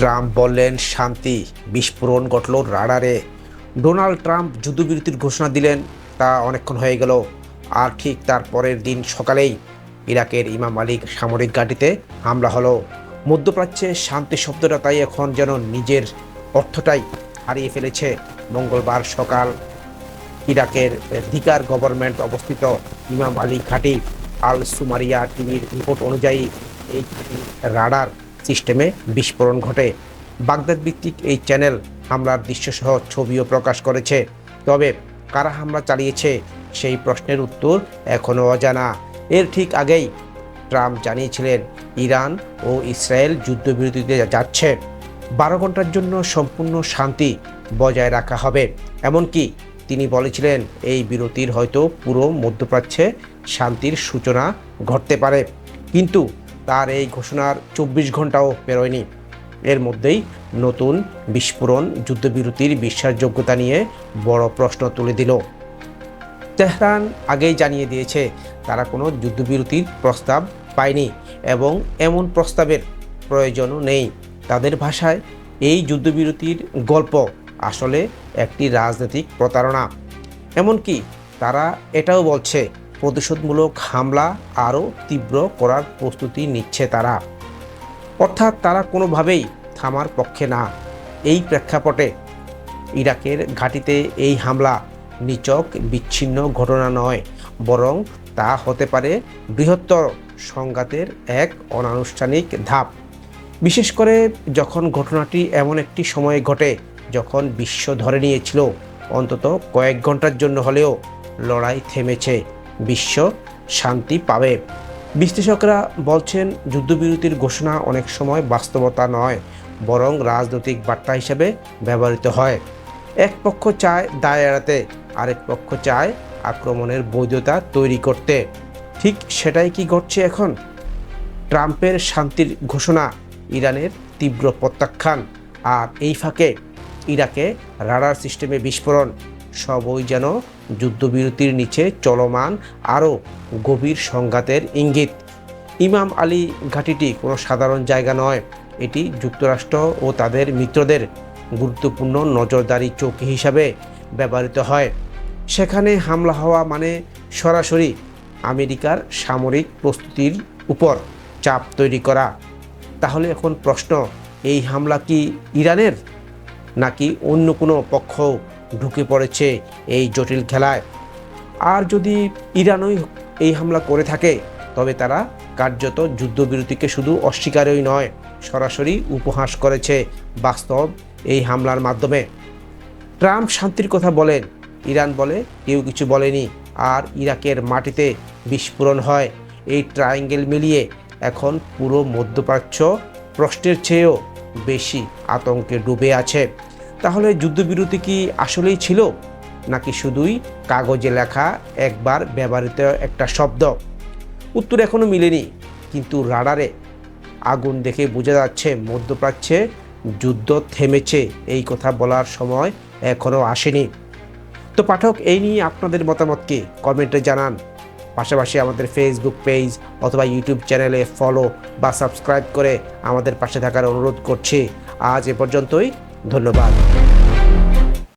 Trump বললেন, শান্তি বিস্ফোরণ ঘটল রাডারে। ডোনাল্ড ট্রাম্প যুদ্ধবিরতির ঘোষণা দিলেন, তা অনেকক্ষণ হয়ে গেল। আর ঠিক তার পরের দিন সকালেই ইরাকের ইমাম মালিক সামরিক ঘাঁটিতে হামলা হলো। মধ্যপ্রাচ্যে শান্তি শব্দটা তাই এখন যেন নিজের অর্থটাই হারিয়ে ফেলেছে। মঙ্গলবার সকাল ইরাকের দিকার গভর্নমেন্ট অবস্থিত ইমাম আলী ঘাঁটি আল সুমারিয়া টিভির রিপোর্ট অনুযায়ী এই রাডার সিস্টেমে বিস্ফোরণ ঘটে। বাগদাদ ভিত্তিক এই চ্যানেল হামলার দৃশ্যসহ ছবিও প্রকাশ করেছে। তবে কারা হামলা চালিয়েছে সেই প্রশ্নের উত্তর এখনও অজানা। এর ঠিক আগেই ট্রাম্প জানিয়েছিলেন, ইরান ও ইসরায়েল যুদ্ধবিরতিতে যাচ্ছে। বারো ঘণ্টার জন্য সম্পূর্ণ শান্তি বজায় রাখা হবে। এমনকি তিনি বলেছিলেন, এই বিরতির হয়তো পুরো মধ্যপ্রাচ্যে শান্তির সূচনা ঘটতে পারে। কিন্তু তার এই ঘোষণার চব্বিশ ঘন্টাও পেরোয়নি এর মধ্যেই নতুন বিস্ফোরণ, যুদ্ধবিরতির বিশ্বাসযোগ্যতা নিয়ে বড় প্রশ্ন তুলে দিল। তেহরান আগেই জানিয়ে দিয়েছে, তারা কোনো যুদ্ধবিরতির প্রস্তাব পায়নি এবং এমন প্রস্তাবের প্রয়োজনও নেই। তাদের ভাষায় এই যুদ্ধবিরতির গল্প আসলে একটি রাজনৈতিক প্রতারণা। এমনকি তারা এটাও বলছে প্রতিশোধমূলক হামলা আরও তীব্র করার প্রস্তুতি নিচ্ছে তারা। অর্থাৎ তারা কোনোভাবেই থামার পক্ষে না। এই প্রেক্ষাপটে ইরাকের ঘাঁটিতে এই হামলা নিচক, বিচ্ছিন্ন ঘটনা নয়, বরং তা হতে পারে বৃহত্তর সংঘাতের এক অনানুষ্ঠানিক ধাপ। বিশেষ করে যখন ঘটনাটি এমন একটি সময়ে ঘটে, যখন বিশ্ব ধরে নিয়েছিল, অন্তত কয়েক ঘণ্টার জন্য হলেও লড়াই থেমেছে। বিশ্ব শান্তি পাবে। বিশ্লেষকরা বলছেন, যুদ্ধবিরতির ঘোষণা অনেক সময় বাস্তবতা নয়, বরং রাজনৈতিক বার্তা হিসেবে ব্যবহৃত হয়। এক পক্ষ চায় দায় এড়াতে, আরেক পক্ষ চায় আক্রমণের বৈধতা তৈরি করতে। ঠিক সেটাই কি ঘটছে এখন? ট্রাম্পের শান্তির ঘোষণা, ইরানের তীব্র প্রত্যাখ্যান, আর এই ফাঁকে ইরাকে রাডার সিস্টেমে বিস্ফোরণ। সবই যেন যুদ্ধবিরতির নিচে চলমান আরও গভীর সংঘাতের ইঙ্গিত। ইমাম আলী ঘাঁটিটি কোনো সাধারণ জায়গা নয়, এটি যুক্তরাষ্ট্র ও তাদের মিত্রদের গুরুত্বপূর্ণ নজরদারি চৌকি হিসাবে ব্যবহৃত হয়। সেখানে হামলা হওয়া মানে সরাসরি আমেরিকার সামরিক প্রস্তুতির উপর চাপ তৈরি করা। তাহলে এখন প্রশ্ন, এই হামলা কি ইরানের নাকি অন্য কোনো পক্ষ ঢুকে পড়েছে এই জটিল খেলায়। আর যদি ইরানই এই হামলা করে থাকে, তবে তারা কার্যত যুদ্ধবিরতিকে শুধু অস্বীকারই নয়, সরাসরি উপহাস করেছে বাস্তব এই হামলার মাধ্যমে। ট্রাম্প শান্তির কথা বলেন, ইরান বলে কেউ কিছু বলেনি, আর ইরাকের মাটিতে বিস্ফোরণ হয়। এই ট্রায়াঙ্গেল মিলিয়ে এখন পুরো মধ্যপ্রাচ্য প্রশ্নের চেয়েও বেশি আতঙ্কে ডুবে আছে। তাহলে যুদ্ধবিরতি কি আসলেই ছিল? নাকি শুধুই কাগজে লেখা একবার ব্যবহৃত একটা শব্দ? উত্তর এখনও মিলেনি, কিন্তু রাডারে আগুন দেখে বোঝা যাচ্ছে মধ্যপ্রাচ্যে যুদ্ধ থেমেছে, এই কথা বলার সময় এখনও আসেনি। তো পাঠক, এই নিয়ে আপনাদের মতামত কি? কমেন্টে জানান। পাশাপাশি আমাদের ফেসবুক পেজ অথবা ইউটিউব চ্যানেলে ফলো বা সাবস্ক্রাইব করে আমাদের পাশে থাকার অনুরোধ করছি। আজ এ পর্যন্তই। ধন্যবাদ।